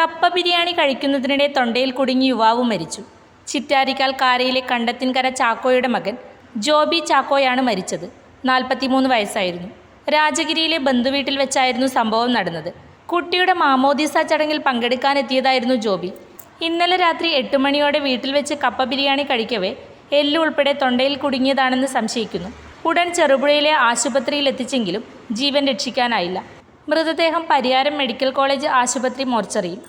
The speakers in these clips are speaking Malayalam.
കപ്പ ബിരിയാണി കഴിക്കുന്നതിനിടെ തൊണ്ടയിൽ കുടുങ്ങി യുവാവ് മരിച്ചു. ചിറ്റാരിക്കാൽ കാരയിലെ കണ്ടത്തിൻകര ചാക്കോയുടെ മകൻ ജോബി ചാക്കോയാണ് മരിച്ചത്. നാൽപ്പത്തിമൂന്ന് വയസ്സായിരുന്നു. രാജഗിരിയിലെ ബന്ധുവീട്ടിൽ വെച്ചായിരുന്നു സംഭവം നടന്നത്. കുട്ടിയുടെ മാമോദീസ ചടങ്ങിൽ പങ്കെടുക്കാനെത്തിയതായിരുന്നു ജോബി. ഇന്നലെ രാത്രി എട്ട് മണിയോടെ വീട്ടിൽ വെച്ച് കപ്പ ബിരിയാണി കഴിക്കവേ എല്ല് ഉൾപ്പെടെ തൊണ്ടയിൽ കുടുങ്ങിയതാണെന്ന് സംശയിക്കുന്നു. ഉടൻ ചെറുപുഴയിലെ ആശുപത്രിയിൽ എത്തിച്ചെങ്കിലും ജീവൻ രക്ഷിക്കാനായില്ല. മൃതദേഹം പരിയാരം മെഡിക്കൽ കോളേജ് ആശുപത്രി മോർച്ചറിയിൽ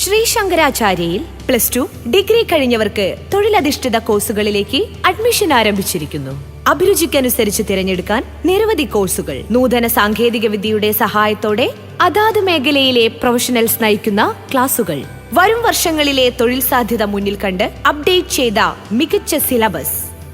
ശ്രീ ശങ്കരാചാര്യയിൽ പ്ലസ് ടു ഡിഗ്രി കഴിഞ്ഞവർക്ക് തൊഴിലധിഷ്ഠിത കോഴ്സുകളിലേക്ക് അഡ്മിഷൻ ആരംഭിച്ചിരിക്കുന്നു. അഭിരുചിക്കനുസരിച്ച് തിരഞ്ഞെടുക്കാൻ നിരവധി കോഴ്സുകൾ. നൂതന സാങ്കേതിക വിദ്യയുടെ സഹായത്തോടെ അതാത് മേഖലയിലെ പ്രൊഫഷണൽസ് നയിക്കുന്ന ക്ലാസുകൾ. വരും വർഷങ്ങളിലെ തൊഴിൽ സാധ്യത മുന്നിൽ കണ്ട് അപ്ഡേറ്റ് ചെയ്ത മികച്ച സിലബസ്.